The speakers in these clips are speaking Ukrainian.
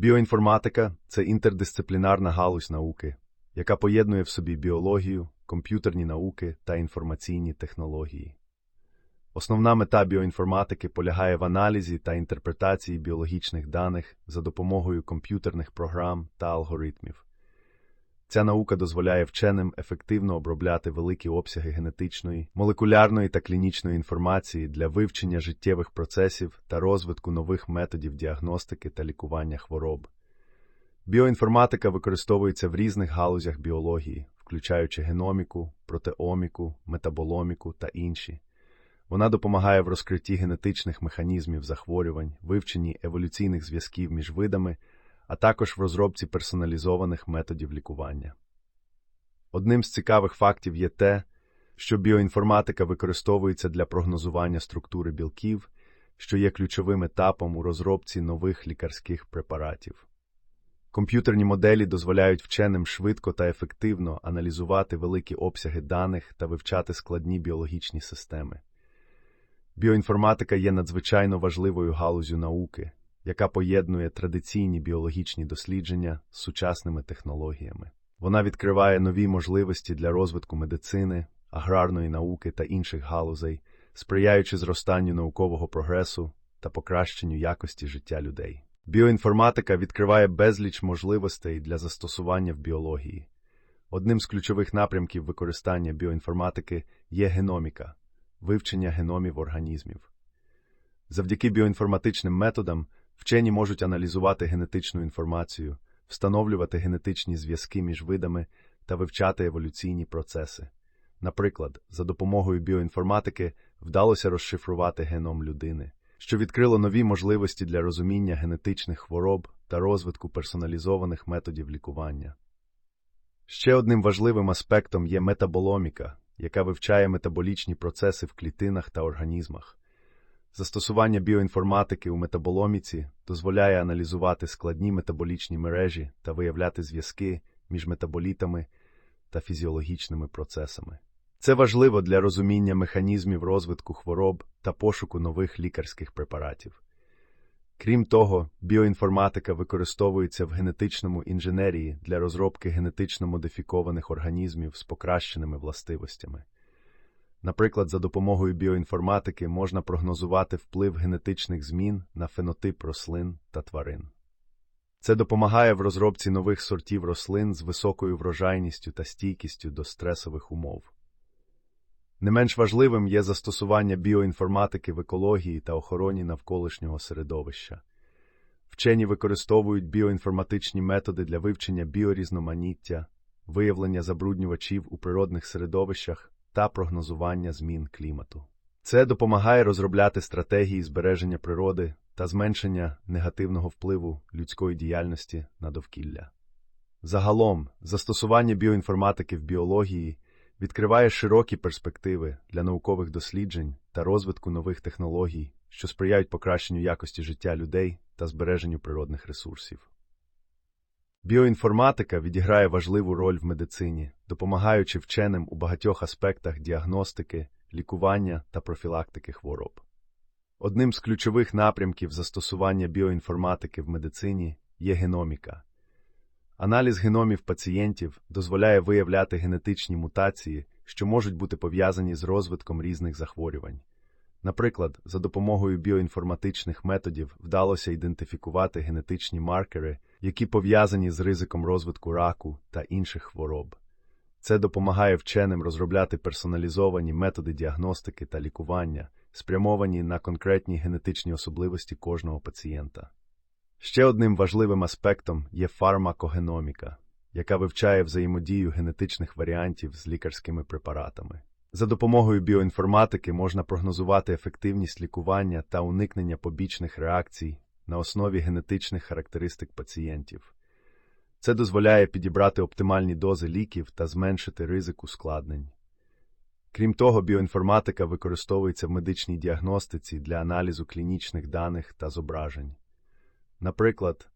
Біоінформатика це інтердисциплінарна галузь науки, яка поєднує в собі біологію, комп'ютерні науки та інформаційні технології. Основна мета біоінформатики полягає в аналізі та інтерпретації біологічних даних за допомогою комп'ютерних програм та алгоритмів. Ця наука дозволяє вченим ефективно обробляти великі обсяги генетичної, молекулярної та клінічної інформації для вивчення життєвих процесів та розвитку нових методів діагностики та лікування хвороб. Біоінформатика використовується в різних галузях біології, включаючи геноміку, протеоміку, метаболоміку та інші. Вона допомагає в розкритті генетичних механізмів захворювань, вивченні еволюційних зв'язків між видами, а також в розробці персоналізованих методів лікування. Одним з цікавих фактів є те, що біоінформатика використовується для прогнозування структури білків, що є ключовим етапом у розробці нових лікарських препаратів. Комп'ютерні моделі дозволяють вченим швидко та ефективно аналізувати великі обсяги даних та вивчати складні біологічні системи. Біоінформатика є надзвичайно важливою галузю науки, яка поєднує традиційні біологічні дослідження з сучасними технологіями. Вона відкриває нові можливості для розвитку медицини, аграрної науки та інших галузей, сприяючи зростанню наукового прогресу та покращенню якості життя людей. Біоінформатика відкриває безліч можливостей для застосування в біології. Одним з ключових напрямків використання біоінформатики є геноміка вивчення геномів організмів. Завдяки біоінформатичним методам вчені можуть аналізувати генетичну інформацію, встановлювати генетичні зв'язки між видами та вивчати еволюційні процеси. Наприклад, за допомогою біоінформатики вдалося розшифрувати геном людини, що відкрило нові можливості для розуміння генетичних хвороб та розвитку персоналізованих методів лікування. Ще одним важливим аспектом є метаболоміка, яка вивчає метаболічні процеси в клітинах та організмах. Застосування біоінформатики у метаболоміці дозволяє аналізувати складні метаболічні мережі та виявляти зв'язки між метаболітами та фізіологічними процесами. Це важливо для розуміння механізмів розвитку хвороб та пошуку нових лікарських препаратів. Крім того, біоінформатика використовується в генетичному інженерії для розробки генетично модифікованих організмів з покращеними властивостями. Наприклад, за допомогою біоінформатики можна прогнозувати вплив генетичних змін на фенотип рослин та тварин. Це допомагає в розробці нових сортів рослин з високою врожайністю та стійкістю до стресових умов. Не менш важливим є застосування біоінформатики в екології та охороні навколишнього середовища. Вчені використовують біоінформатичні методи для вивчення біорізноманіття, виявлення забруднювачів у природних середовищах та прогнозування змін клімату. Це допомагає розробляти стратегії збереження природи та зменшення негативного впливу людської діяльності на довкілля. Загалом, застосування біоінформатики в біології відкриває широкі перспективи для наукових досліджень та розвитку нових технологій, що сприяють покращенню якості життя людей та збереженню природних ресурсів. Біоінформатика відіграє важливу роль в медицині, допомагаючи вченим у багатьох аспектах діагностики, лікування та профілактики хвороб. Одним з ключових напрямків застосування біоінформатики в медицині є геноміка. Аналіз геномів пацієнтів дозволяє виявляти генетичні мутації, що можуть бути пов'язані з розвитком різних захворювань. Наприклад, за допомогою біоінформатичних методів вдалося ідентифікувати генетичні маркери, які пов'язані з ризиком розвитку раку та інших хвороб. Це допомагає вченим розробляти персоналізовані методи діагностики та лікування, спрямовані на конкретні генетичні особливості кожного пацієнта. Ще одним важливим аспектом є фармакогеноміка, яка вивчає взаємодію генетичних варіантів з лікарськими препаратами. За допомогою біоінформатики можна прогнозувати ефективність лікування та уникнення побічних реакцій на основі генетичних характеристик пацієнтів. Це дозволяє підібрати оптимальні дози ліків та зменшити ризик ускладнень. Крім того, біоінформатика використовується в медичній діагностиці для аналізу клінічних даних та зображень. Наприклад,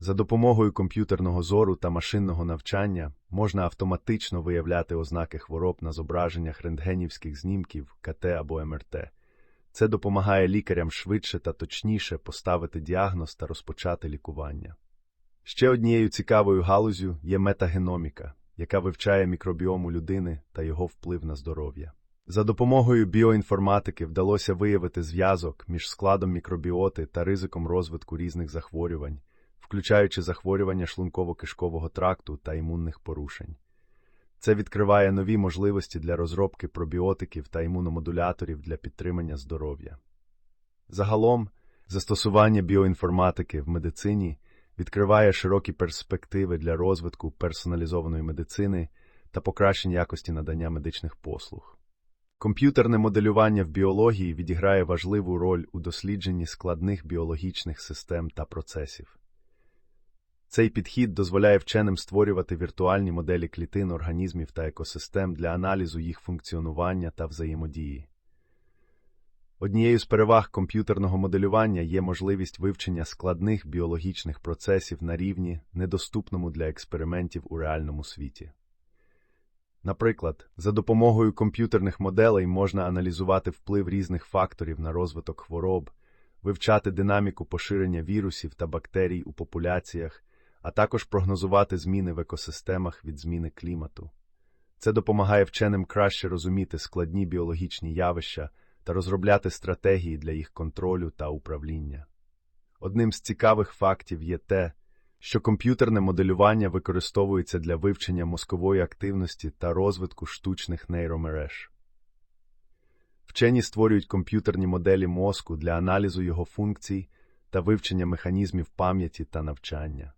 за допомогою комп'ютерного зору та машинного навчання можна автоматично виявляти ознаки хвороб на зображеннях рентгенівських знімків КТ або МРТ. Це допомагає лікарям швидше та точніше поставити діагноз та розпочати лікування. Ще однією цікавою галузю є метагеноміка, яка вивчає мікробіому людини та його вплив на здоров'я. За допомогою біоінформатики вдалося виявити зв'язок між складом мікробіоти та ризиком розвитку різних захворювань, включаючи захворювання шлунково-кишкового тракту та імунних порушень. Це відкриває нові можливості для розробки пробіотиків та імуномодуляторів для підтримання здоров'я. Загалом, застосування біоінформатики в медицині відкриває широкі перспективи для розвитку персоналізованої медицини та покращення якості надання медичних послуг. Комп'ютерне моделювання в біології відіграє важливу роль у дослідженні складних біологічних систем та процесів. Цей підхід дозволяє вченим створювати віртуальні моделі клітин, організмів та екосистем для аналізу їх функціонування та взаємодії. Однією з переваг комп'ютерного моделювання є можливість вивчення складних біологічних процесів на рівні, недоступному для експериментів у реальному світі. Наприклад, за допомогою комп'ютерних моделей можна аналізувати вплив різних факторів на розвиток хвороб, вивчати динаміку поширення вірусів та бактерій у популяціях, а також прогнозувати зміни в екосистемах від зміни клімату. Це допомагає вченим краще розуміти складні біологічні явища та розробляти стратегії для їх контролю та управління. Одним з цікавих фактів є те, що комп'ютерне моделювання використовується для вивчення мозкової активності та розвитку штучних нейромереж. Вчені створюють комп'ютерні моделі мозку для аналізу його функцій та вивчення механізмів пам'яті та навчання.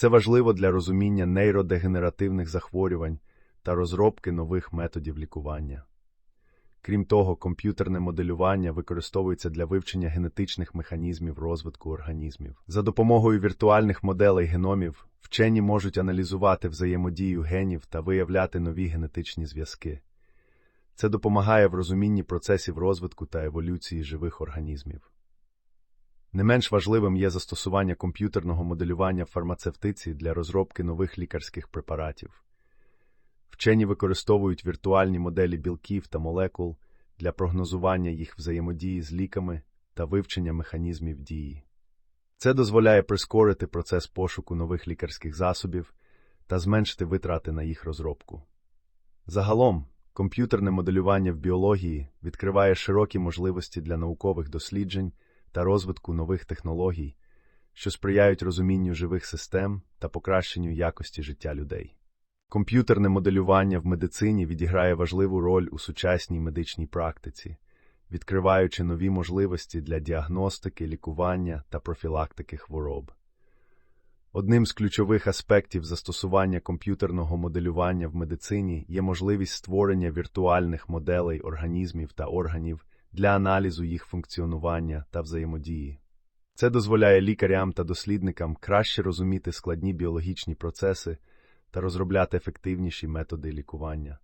Це важливо для розуміння нейродегенеративних захворювань та розробки нових методів лікування. Крім того, комп'ютерне моделювання використовується для вивчення генетичних механізмів розвитку організмів. За допомогою віртуальних моделей геномів вчені можуть аналізувати взаємодію генів та виявляти нові генетичні зв'язки. Це допомагає в розумінні процесів розвитку та еволюції живих організмів. Не менш важливим є застосування комп'ютерного моделювання в фармацевтиці для розробки нових лікарських препаратів. Вчені використовують віртуальні моделі білків та молекул для прогнозування їх взаємодії з ліками та вивчення механізмів дії. Це дозволяє прискорити процес пошуку нових лікарських засобів та зменшити витрати на їх розробку. Загалом, комп'ютерне моделювання в біології відкриває широкі можливості для наукових досліджень та розвитку нових технологій, що сприяють розумінню живих систем та покращенню якості життя людей. Комп'ютерне моделювання в медицині відіграє важливу роль у сучасній медичній практиці, відкриваючи нові можливості для діагностики, лікування та профілактики хвороб. Одним з ключових аспектів застосування комп'ютерного моделювання в медицині є можливість створення віртуальних моделей організмів та органів для аналізу їх функціонування та взаємодії. Це дозволяє лікарям та дослідникам краще розуміти складні біологічні процеси та розробляти ефективніші методи лікування.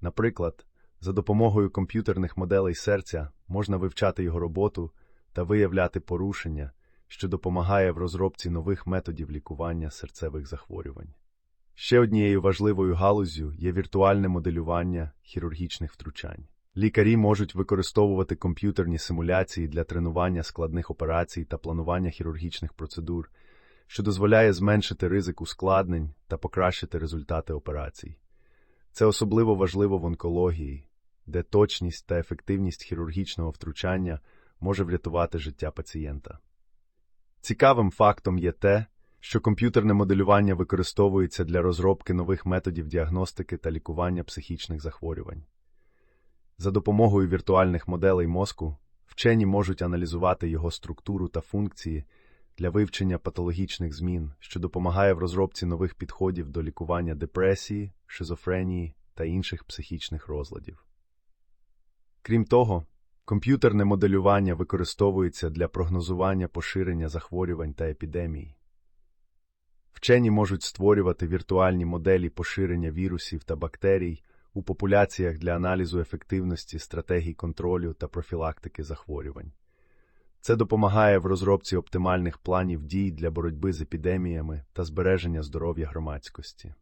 Наприклад, за допомогою комп'ютерних моделей серця можна вивчати його роботу та виявляти порушення, що допомагає в розробці нових методів лікування серцевих захворювань. Ще однією важливою галузю є віртуальне моделювання хірургічних втручань. Лікарі можуть використовувати комп'ютерні симуляції для тренування складних операцій та планування хірургічних процедур, що дозволяє зменшити ризик ускладнень та покращити результати операцій. Це особливо важливо в онкології, де точність та ефективність хірургічного втручання може врятувати життя пацієнта. Цікавим фактом є те, що комп'ютерне моделювання використовується для розробки нових методів діагностики та лікування психічних захворювань. За допомогою віртуальних моделей мозку вчені можуть аналізувати його структуру та функції для вивчення патологічних змін, що допомагає в розробці нових підходів до лікування депресії, шизофренії та інших психічних розладів. Крім того, комп'ютерне моделювання використовується для прогнозування поширення захворювань та епідемій. Вчені можуть створювати віртуальні моделі поширення вірусів та бактерій у популяціях для аналізу ефективності стратегій контролю та профілактики захворювань. Це допомагає в розробці оптимальних планів дій для боротьби з епідеміями та збереження здоров'я громадськості.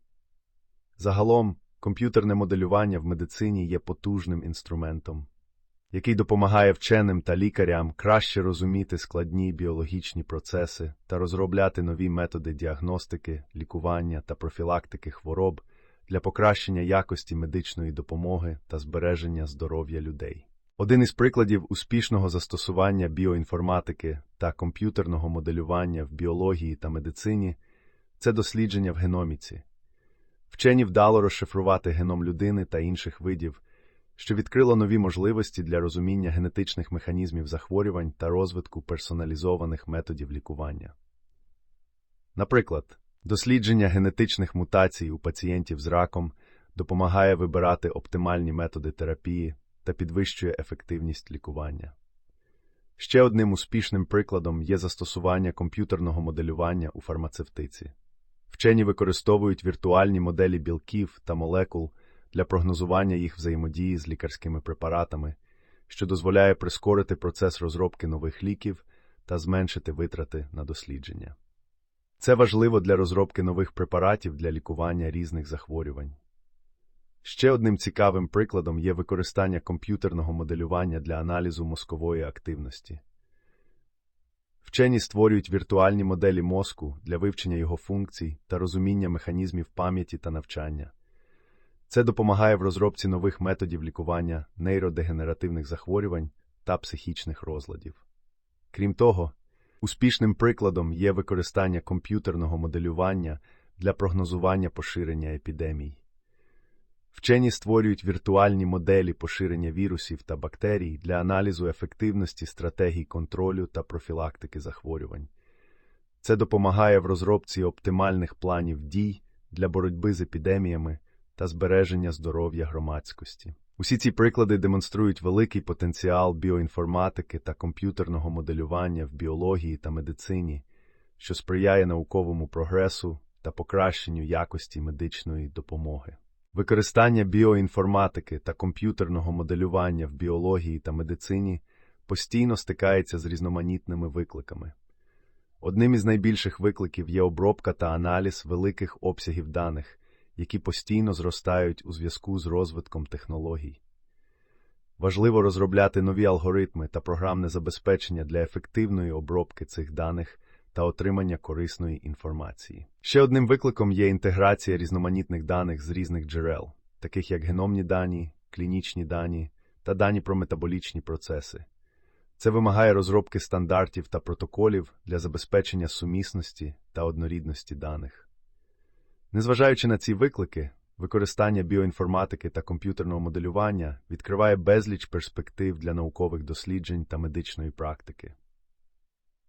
Загалом, комп'ютерне моделювання в медицині є потужним інструментом, який допомагає вченим та лікарям краще розуміти складні біологічні процеси та розробляти нові методи діагностики, лікування та профілактики хвороб для покращення якості медичної допомоги та збереження здоров'я людей. Один із прикладів успішного застосування біоінформатики та комп'ютерного моделювання в біології та медицині це дослідження в геноміці. Вчені вдало розшифрувати геном людини та інших видів, що відкрило нові можливості для розуміння генетичних механізмів захворювань та розвитку персоналізованих методів лікування. Наприклад, дослідження генетичних мутацій у пацієнтів з раком допомагає вибирати оптимальні методи терапії та підвищує ефективність лікування. Ще одним успішним прикладом є застосування комп'ютерного моделювання у фармацевтиці. Вчені використовують віртуальні моделі білків та молекул для прогнозування їх взаємодії з лікарськими препаратами, що дозволяє прискорити процес розробки нових ліків та зменшити витрати на дослідження. Це важливо для розробки нових препаратів для лікування різних захворювань. Ще одним цікавим прикладом є використання комп'ютерного моделювання для аналізу мозкової активності. Вчені створюють віртуальні моделі мозку для вивчення його функцій та розуміння механізмів пам'яті та навчання. Це допомагає в розробці нових методів лікування нейродегенеративних захворювань та психічних розладів. Крім того, успішним прикладом є використання комп'ютерного моделювання для прогнозування поширення епідемій. Вчені створюють віртуальні моделі поширення вірусів та бактерій для аналізу ефективності стратегій контролю та профілактики захворювань. Це допомагає в розробці оптимальних планів дій для боротьби з епідеміями та збереження здоров'я громадськості. Усі ці приклади демонструють великий потенціал біоінформатики та комп'ютерного моделювання в біології та медицині, що сприяє науковому прогресу та покращенню якості медичної допомоги. Використання біоінформатики та комп'ютерного моделювання в біології та медицині постійно стикається з різноманітними викликами. Одним із найбільших викликів є обробка та аналіз великих обсягів даних, які постійно зростають у зв'язку з розвитком технологій. Важливо розробляти нові алгоритми та програмне забезпечення для ефективної обробки цих даних та отримання корисної інформації. Ще одним викликом є інтеграція різноманітних даних з різних джерел, таких як геномні дані, клінічні дані та дані про метаболічні процеси. Це вимагає розробки стандартів та протоколів для забезпечення сумісності та однорідності даних. Незважаючи на ці виклики, використання біоінформатики та комп'ютерного моделювання відкриває безліч перспектив для наукових досліджень та медичної практики.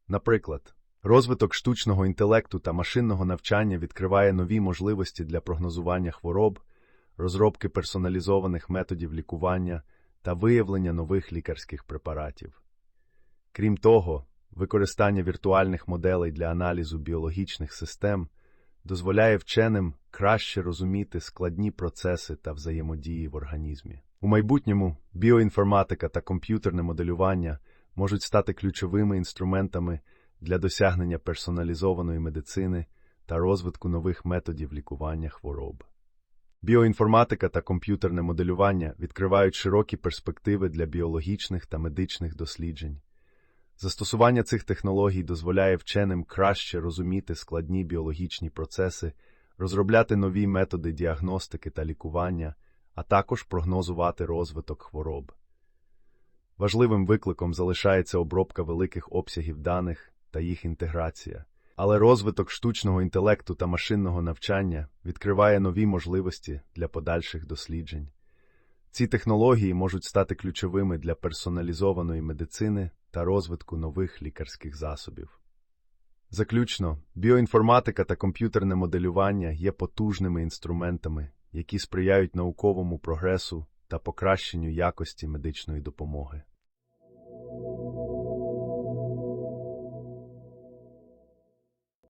Наприклад, розвиток штучного інтелекту та машинного навчання відкриває нові можливості для прогнозування хвороб, розробки персоналізованих методів лікування та виявлення нових лікарських препаратів. Крім того, використання віртуальних моделей для аналізу біологічних систем дозволяє вченим краще розуміти складні процеси та взаємодії в організмі. У майбутньому біоінформатика та комп'ютерне моделювання можуть стати ключовими інструментами для досягнення персоналізованої медицини та розвитку нових методів лікування хвороб. Біоінформатика та комп'ютерне моделювання відкривають широкі перспективи для біологічних та медичних досліджень. Застосування цих технологій дозволяє вченим краще розуміти складні біологічні процеси, розробляти нові методи діагностики та лікування, а також прогнозувати розвиток хвороб. Важливим викликом залишається обробка великих обсягів даних та їх інтеграція, але розвиток штучного інтелекту та машинного навчання відкриває нові можливості для подальших досліджень. Ці технології можуть стати ключовими для персоналізованої медицини та розвитку нових лікарських засобів. Заключно, біоінформатика та комп'ютерне моделювання є потужними інструментами, які сприяють науковому прогресу та покращенню якості медичної допомоги.